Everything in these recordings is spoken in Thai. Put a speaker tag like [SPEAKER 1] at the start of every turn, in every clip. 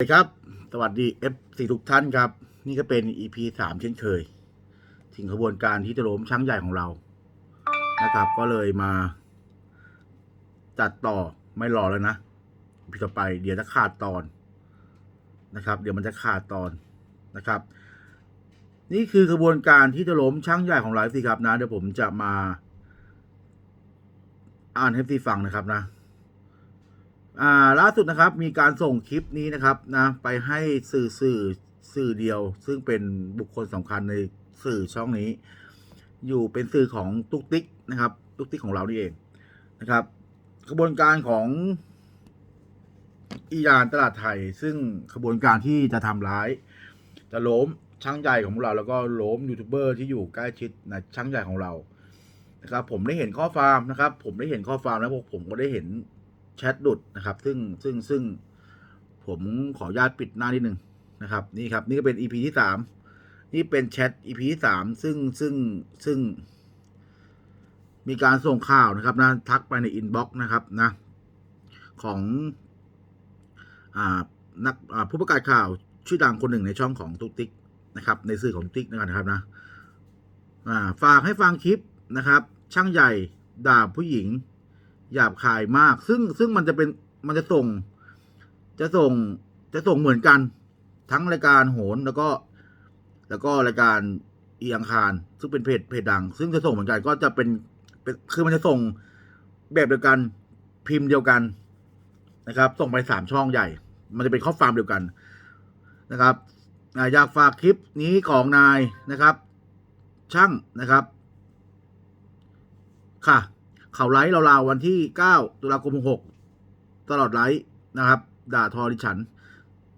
[SPEAKER 1] สวัสดีครับ สวัสดี F4 ทุกท่านครับ นี่ก็เป็น EP สามเช่นเคย ถึงขบวนการที่จะล้มช่างใหญ่ของเรา นะครับ ก็เลยมา จัดต่อไม่รอแล้วนะพี่ต่อไปเดี๋ยวจะขาดตอนนะครับ เดี๋ยวมันจะขาดตอนนะครับ นี่คือขบวนการที่จะล้มช่างใหญ่ของเราสิครับนะ เดี๋ยวผมจะมา อ่านให้พี่ฟังนะครับนะ อ่าล่าสุดนะครับมีการส่งคลิปนี้นะครับนะไปให้สื่อสื่อสื่อเดียว ซึ่งเป็นบุคคลสำคัญในสื่อช่องนี้ อยู่เป็นสื่อของตุ๊กติ๊กนะครับตุ๊กติ๊กของเรานี่เองนะครับกระบวนการของอียานตลาดไทย ซึ่งขบวนการที่จะทำร้าย จะล้มช่างใหญ่ของเรา แล้วก็ล้มยูทูบเบอร์ที่อยู่ใกล้ชิดนะช่างใหญ่ของเรานะครับผมได้เห็นข้อความนะครับ ผมได้เห็นข้อความแล้วผมก็ได้เห็น แชทหลุดนะครับ ซึ่งซึ่งซึ่งผมขออนุญาตปิดหน้านิดนึงนะครับ นี่ครับ นี่ก็เป็น EP ที่สามนี่เป็นแชท EP ที่สามซึ่งซึ่งซึ่ง มีการส่งข่าวนะครับนะทักไปในอินบ็อกซ์นะครับนะของอ่านักผู้ประกาศข่าวชื่อดังคนหนึ่งในช่องของตุ๊กติ๊กนะครับ ในสื่อของติ๊กนะครับนะฝากให้ฟังคลิปนะครับ ช่างใหญ่ด่าผู้หญิง หยาบคายมาก ซึ่งซึ่งมันจะเป็นมันจะส่ง จะส่งจะส่งเหมือนกัน ทั้งรายการโหนแล้วก็ แล้วก็รายการเอียงคารซึ่งเป็นเพจเพจดัง ซึ่งจะส่งเหมือนกันก็จะเป็นเป็นคือมันจะส่งแบบเดียวกันพิมพ์เดียวกันนะครับ ส่งไปสามช่องใหญ่ มันจะเป็นข้อความเดียวกันนะครับอ่าอยากฝากคลิปนี้ของนายนะครับ ช่างนะครับ ค่ะ เขาไลฟ์เราๆวันที่ 9 ตุลาคม6ตลอดไลฟ์นะครับ ด่าทอดิฉัน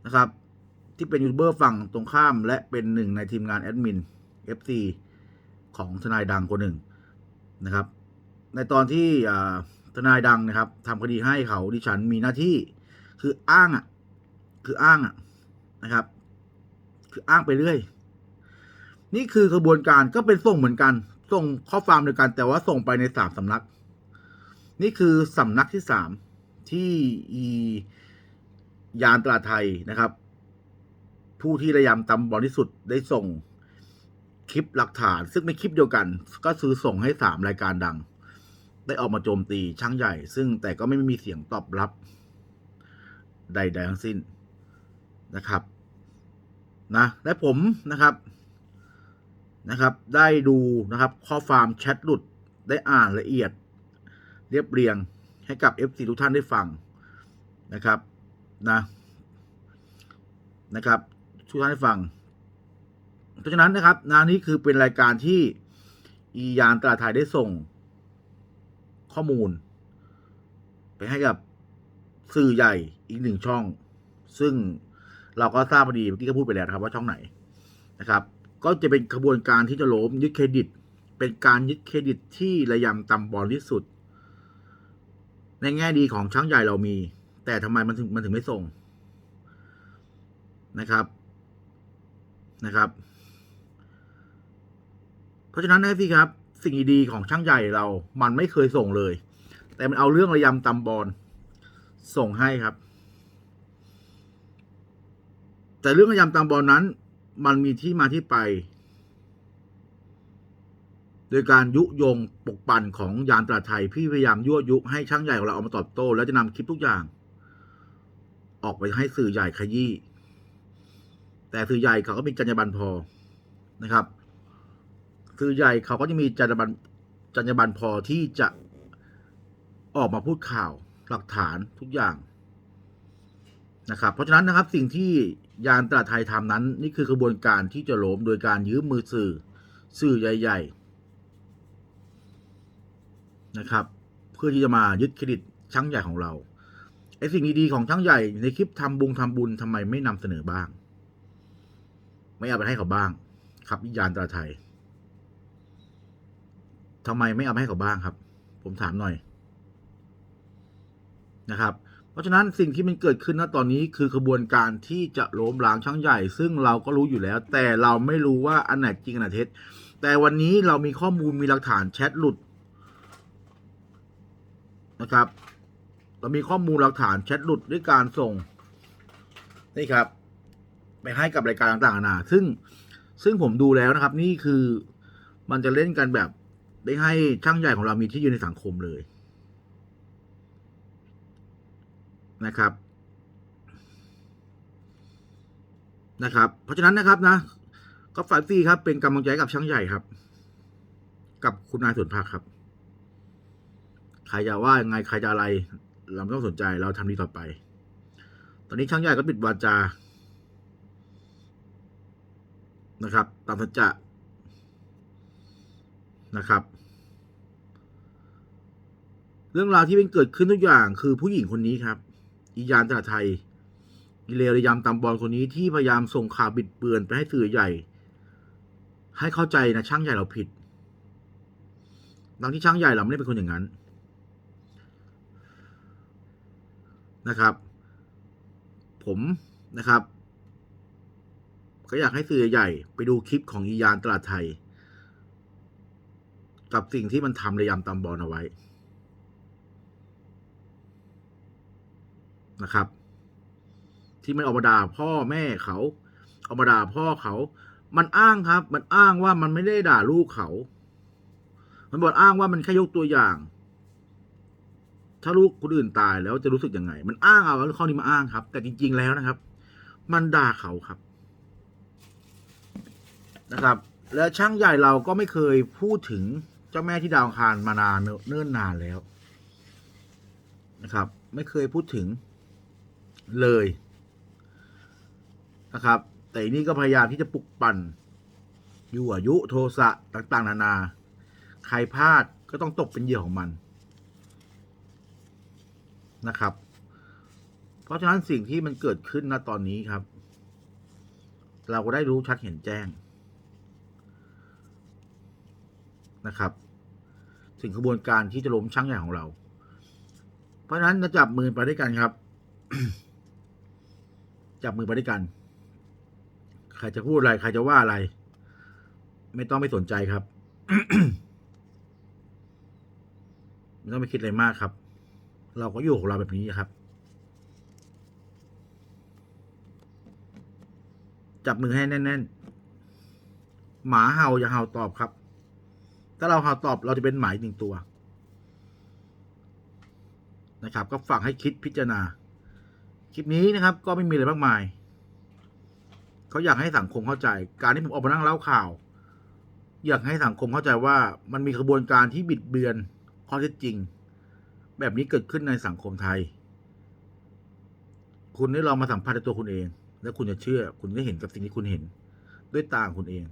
[SPEAKER 1] นะครับ ที่เป็นยูทูบเบอร์ฝั่งตรงข้ามและเป็นหนึ่งในทีมงานแอดมิน FC ของทนายดังคนหนึ่งนะครับ ในตอนที่ทนายดังนะครับทำคดีให้เขาดิฉันมีหน้าที่คืออ้างอะคืออ้างอะนะครับ คืออ้างไปเรื่อย นี่คือกระบวนการก็เป็นส่งเหมือนกัน ส่งข้อความเดียวกัน แต่ว่าส่งไปในสามสำนัก นี่คือสำนักที่สามที่อียานตลาดไทยนะครับ ผู้ที่ระยำตำบอลที่สุดได้ส่งคลิปหลักฐาน ซึ่งเป็นคลิปเดียวกัน ก็คือส่งให้สามรายการดัง ได้ออกมาโจมตีช่างใหญ่ ซึ่งแต่ก็ไม่มีเสียงตอบรับ ใดๆทั้งสิ้นนะครับนะและผมนะครับนะครับ ได้ดูนะครับ ข้อความแชทหลุดได้อ่านละเอียด เรียบเรียงให้กับ FC ทุกท่านได้ฟังนะครับนะนะครับทุกท่านได้ฟัง เพราะฉะนั้นนะครับนานี้คือเป็นรายการที่อียานตลาดไทยได้ส่งข้อมูล ไปให้กับสื่อใหญ่อีกหนึ่งช่อง ซึ่งเราก็ทราบพอดีเมื่อกี้ก็พูดไปแล้วครับว่าช่องไหนนะครับก็จะเป็นกระบวนการที่จะล้มยึดเครดิต เป็นการยึดเครดิตที่ระยำตำบอลที่สุด ในแง่ดีของช่างใหญ่เรามี แต่ทำไมมันถึงมันถึงไม่ส่งนะครับนะครับ เพราะฉะนั้นนะพี่ครับ สิ่งดีๆของช่างใหญ่เรา มันไม่เคยส่งเลย แต่มันเอาเรื่องระยำตำบอลส่งให้ครับ แต่เรื่องระยำตำบอลนั้น มันมีที่มาที่ไป โดยการยุยงปกปั่นของยานตลาดไทยพี่พยายามยั่วยุให้ช่างใหญ่ของเราเอามาตอบโต้ แล้วจะนำคลิปทุกอย่าง ออกไปให้สื่อใหญ่ขยี้แต่สื่อใหญ่เขาก็มีจรรยาบรรณพอนะครับ สื่อใหญ่เขาก็จะมีจรรยาบรรณจรรยาบรรณพอที่จะออกมาพูดข่าวหลักฐานทุกอย่างนะครับ เพราะฉะนั้นนะครับสิ่งที่ยานตลาดไทยทำนั้น นี่คือกระบวนการที่จะล้มโดยการยืมมือสื่อ สื่อใหญ่ ๆ นะครับ เพื่อที่จะมายึดเครดิตช่างใหญ่ของเราไอสิ่งดีๆของช่างใหญ่ในคลิปทำบุญทำบุญทำไมไม่นำเสนอบ้าง ไม่เอาไปให้เขาบ้าง ครับยานตลาไทยทำไมไม่เอาไปให้เขาบ้างครับ ผมถามหน่อยนะครับ เพราะฉะนั้นสิ่งที่มันเกิดขึ้นณตอนนี้คือขบวนการที่จะล้มล้างช่างใหญ่ ซึ่งเราก็รู้อยู่แล้ว แต่เราไม่รู้ว่าอันไหนจริงอันไหนเท็จ แต่วันนี้เรามีข้อมูลมีหลักฐานแชทหลุด นะครับเรามีข้อมูลหลักฐานแชทหลุดด้วยการส่งนี่ครับ ไปให้กับรายการต่างๆนาซึ่งซึ่งผมดูแล้วนะครับ นี่คือมันจะเล่นกันแบบได้ให้ช่างใหญ่ของเรามีที่ยืนในสังคมเลยนะครับ นะครับ เพราะฉะนั้นนะครับนะก็ฝายฟรีครับเป็นกำลังใจกับช่างใหญ่ครับ กับคุณนายสวนผักครับ ใครจะว่ายังไงใครจะอะไร เราไม่ต้องสนใจเราทำดีต่อไป ตอนนี้ช่างใหญ่ก็ปิดวาจา นะครับ ตามสัจจะนะครับ เรื่องราวที่เป็นเกิดขึ้นทุกอย่างคือผู้หญิงคนนี้ครับ อียานตาไทยอีเลระยำตำบอลคนนี้ที่พยายามส่งข่าวบิดเบือนไปให้สื่อใหญ่ ให้เข้าใจนะช่างใหญ่เราผิดดังที่ช่างใหญ่เราไม่ได้เป็นคนอย่างนั้น นะครับ ผมนะครับ ก็อยากให้สื่อใหญ่ไปดูคลิปของอียานตลาดไทย กับสิ่งที่มันทำระยำตำบอลเอาไว้นะครับ ที่มันออกมาด่าพ่อแม่เขาเอามาด่าพ่อเขา มันอ้างครับ มันอ้างว่ามันไม่ได้ด่าลูกเขา มันบอกอ้างว่ามันแค่ยกตัวอย่าง ถ้าลูกคนอื่นตายแล้วจะรู้สึกยังไง มันอ้างเอาแล้วข้อนี้มาอ้างครับ แต่จริง ๆ แล้วนะครับ มันด่าเขาครับ นะครับ และช่างใหญ่เราก็ไม่เคยพูดถึงเจ้าแม่ที่ดาวคารมานานเนิ่นนานแล้วนะครับ ไม่เคยพูดถึงเลยนะครับ แต่นนี่ก็พยายามที่จะปลุกปั่นยั่วยุโทสะต่าง ๆ นานา ใครพลาดก็ต้องตกเป็นเหยื่อของมัน นะครับ เพราะฉะนั้นสิ่งที่มันเกิดขึ้นณตอนนี้ครับ เราก็ได้รู้ชัดเห็นแจ้งนะครับถึงกระบวนการที่จะล้มช่างใหญ่ของเรา เพราะฉะนั้นจะจับมือไปด้วยกันครับ จับมือไปด้วยกัน ใครจะพูดอะไรใครจะว่าอะไร ไม่ต้องไปสนใจครับ ไม่ต้องไปคิดอะไรมากครับ เราก็อยู่ของเราแบบนี้ครับ จับมือให้แน่นๆ หมาเห่าอย่าเห่าตอบครับ ถ้าเราเห่าตอบเราจะเป็นหมาหนึ่งตัว นะครับ ก็ฝากให้คิดพิจารณา คลิปนี้นะครับ ก็ไม่มีอะไรมากมาย เขาอยากให้สังคมเข้าใจ การที่ผมออกมานั่งเล่าข่าว อยากให้สังคมเข้าใจว่ามันมีกระบวนการที่บิดเบือนข้อเท็จจริง แบบนี้เกิดขึ้นในสังคมไทย คุณได้ลองมาสัมผัสในตัวคุณเอง แล้วคุณจะเชื่อ คุณจะเห็นกับสิ่งที่คุณเห็น ด้วยตาของคุณเอง